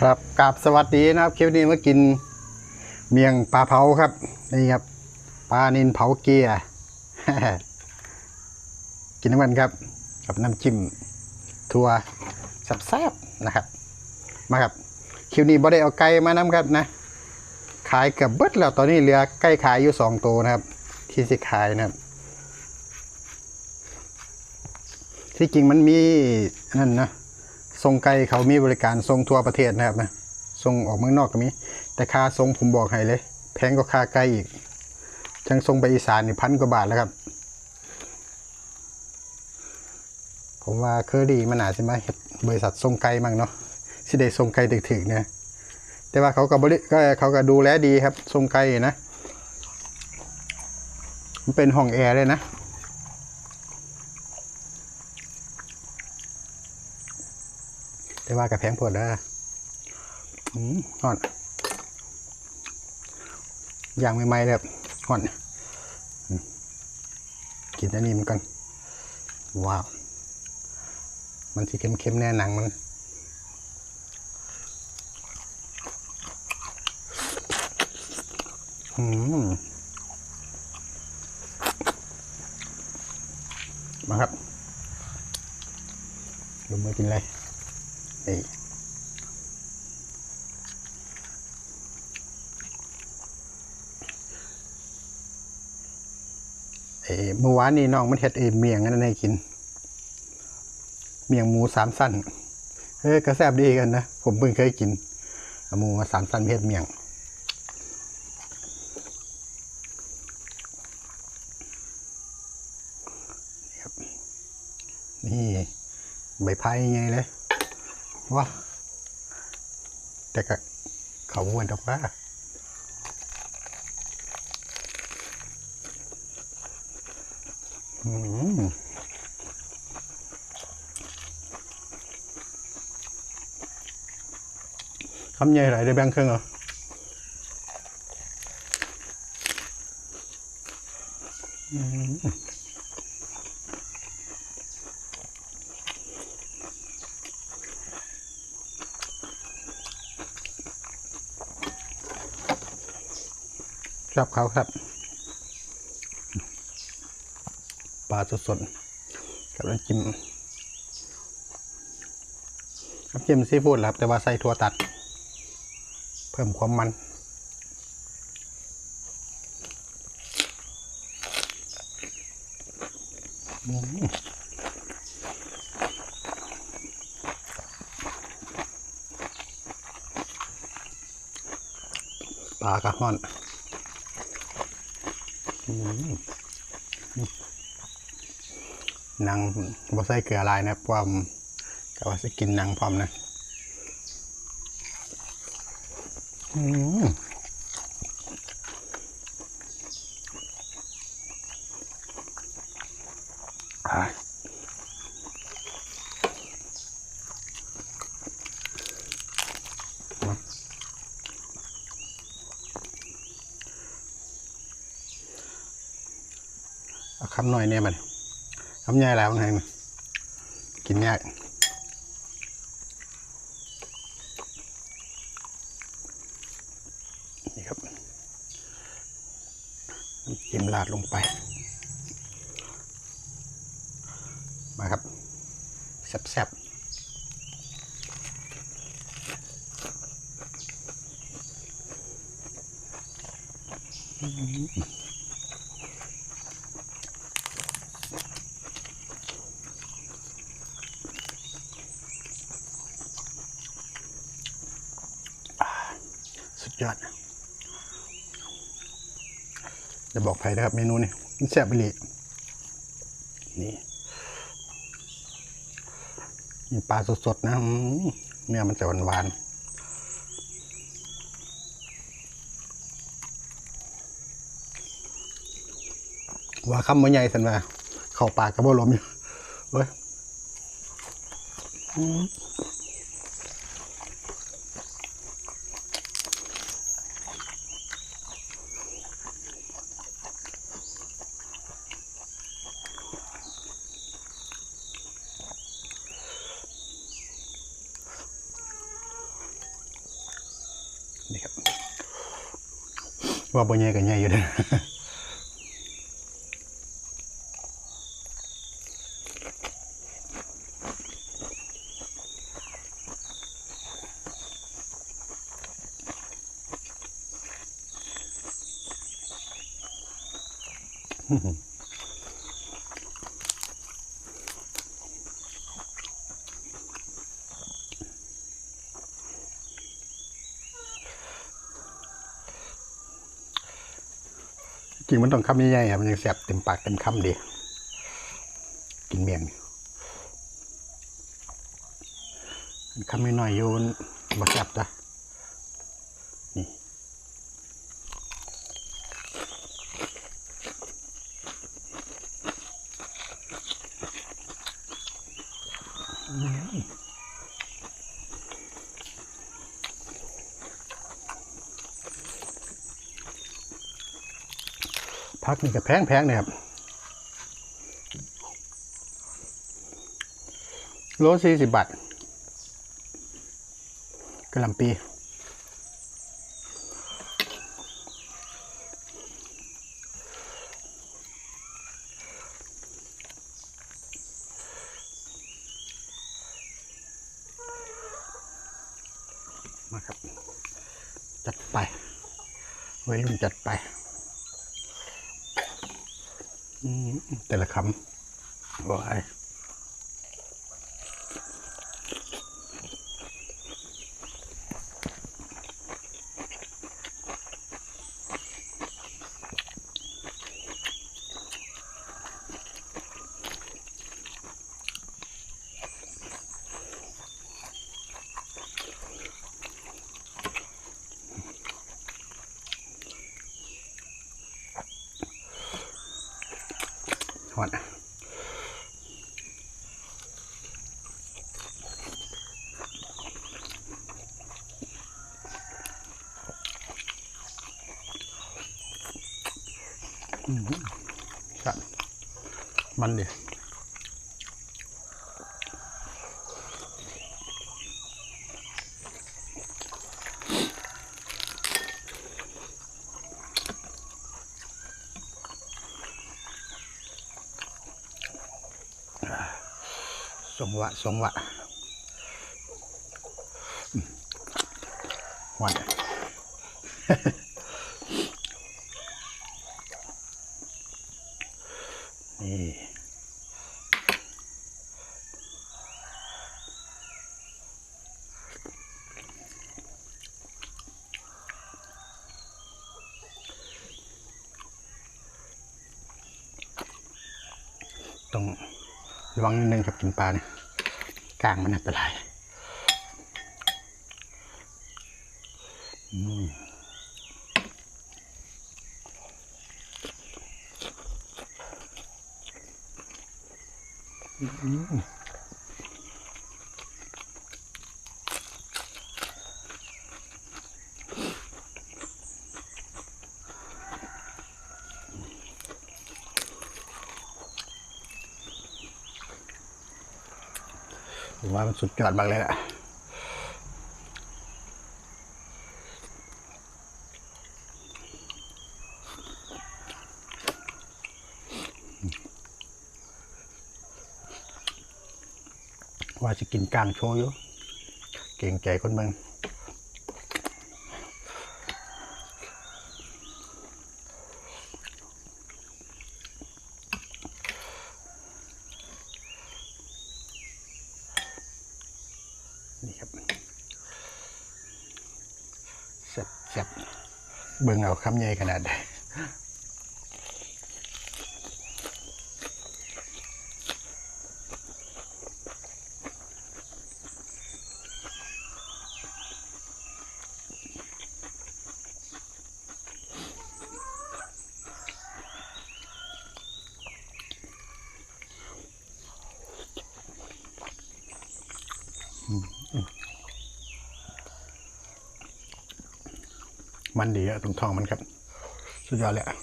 ครับกราบสวัสดีนะครับคลิปนี้มากินเมียงปลาเผาครับนี่ครับปลานินเผาเกียร์กินน้ำมันครับ กับน้ำจิ้มทัวแซ่บนะครับ มาครับคลิปนี้บ่ได้เอาไก่มานํครับนะ ขายเกับเบิดแล้วตอนนี้เหลือไก่ขายอยู่สองตัวนะครับ ที่สิขายนะครับที่จริงมันมีนั่นนะ ทรงไก่เขามีบริการทรงทั่วประเทศนะครับนะทรงออกเมืองนอกก็มี แต่ค่าทรงผมบอกให้เลย แพงกว่าค่าไก่อีกจังทรงไปอีสานนี่พันกว่าบาทแล้วครับ ผมว่าเคอรี่มันอาจจะมาเฮ็ดบริษัททรงไก่มั่งเนาะสิได้ทรงไก่ถึกๆเนี่ยแต่ว่าเขาก็บริก็เขาก็ดูแลดีครับทรงไก่นะมันเป็นห้องแอร์เลยนะ แต่ว่ากับแพงปวดแล้วอืมห่อนอย่างใหม่ๆเลยห่อน กินอันนี้มันก่อนว้าว มันสีเค็มๆแน่หนังมันอืมมาครับลงมือกินเลย นี่เอ้เมื่อวานนี้น้องมันเฮ็ดเอเมียงนนั้นให้กิน เมียงหมูสามสั้นเฮ้ยกระแซบดีกันนะ ผมเพิ่งเคยกินหมูสามสั้นเฮ็ดเมียงนี่ครับนี่ใบพายยังไงเลย ว้าแต่ก็เขาวนดอกว่าอืมคำใหญ่หลได้แบ่งครึ่องเหรออืม ชอบเขาครับ ปลาสดๆกับน้ำจิ้มน้ำจิ้มซีฟู้ดครับ แต่ว่าใส่ถั่วตัด เพิ่มความมันปลากระห้อน หนังบอใส่เกลือลายนะพร้อมก็ว่าจะกินหนังพร้อมนะ อืม คำหน่อยเนี่ยมันคำใหญ่แล้วไงมันกินยากนี่ครับจิ้มราดลงไป มาครับแซ่บๆอืม ยอดจะบอกใครนะครับ เมนูนี้มันแซ่บไปเลยนี่มีปลาสดๆนะเนื้อมันจะหวานๆว่าคำมันใหญ่สันว่าเข้าปากกระโบลมอยู่เว้ย ว่าบ่ใหญ่ก็ใหญ่อยู่เด้อ จริงมันต้องคำใหญ่ๆครับมันยังแสบเต็มปากเต็มคำดีกินเมี่ยงนี่มันคำน้อยๆโยนบ่แสบจ้ะนี่ พักนี่ก็แพงแพงๆเนี่ยครับโลสี่สิบบาทกระลำปีมาครับ จัดไป ไวัยรุ่นจัดไป แต่ละคำว้าย หอนอืมครันมันเดิ สมวะสมวะอืมหวานนี่ต้อง ระวังนิดนึงครับกินปลาเนี่ยกลางมันอันตรายอืม ว่ามันสุดยอดมากเลยแหละว่าจะกินกลางโชว์อยู่ เก่งใจคนเมืองนี่ครับ แซ่บแซ่บเบิ่งเอาคำใหญ่ขนาดใด มันดีอะตรงท้องมันครับ สุดยอดเลยอะ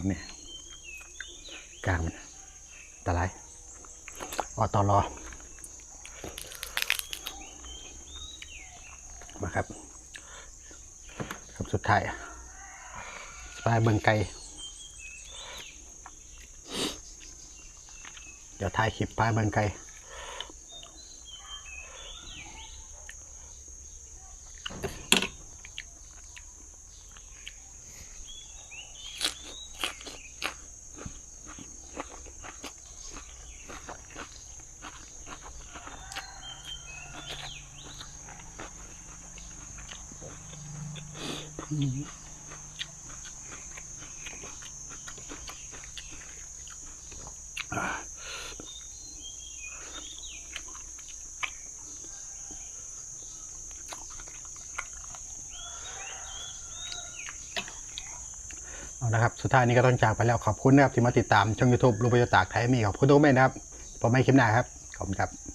องเนี่ยกลางมันตะไลออตอรอมาครับ ครับสุดท้าย สปายเบิงไก่เดี๋ยวถ่ายคลิปปลายเบิงไก่เอา นะครับ สุดท้ายนี้ก็ต้องจากไปแล้วขอบคุณนะครับที่มาติดตามช่อง YouTube รูปโยตากไทยมีขอบคุณทุกคนนะครับผมไม่คลิปหน้าครับ ขอบคุณครับ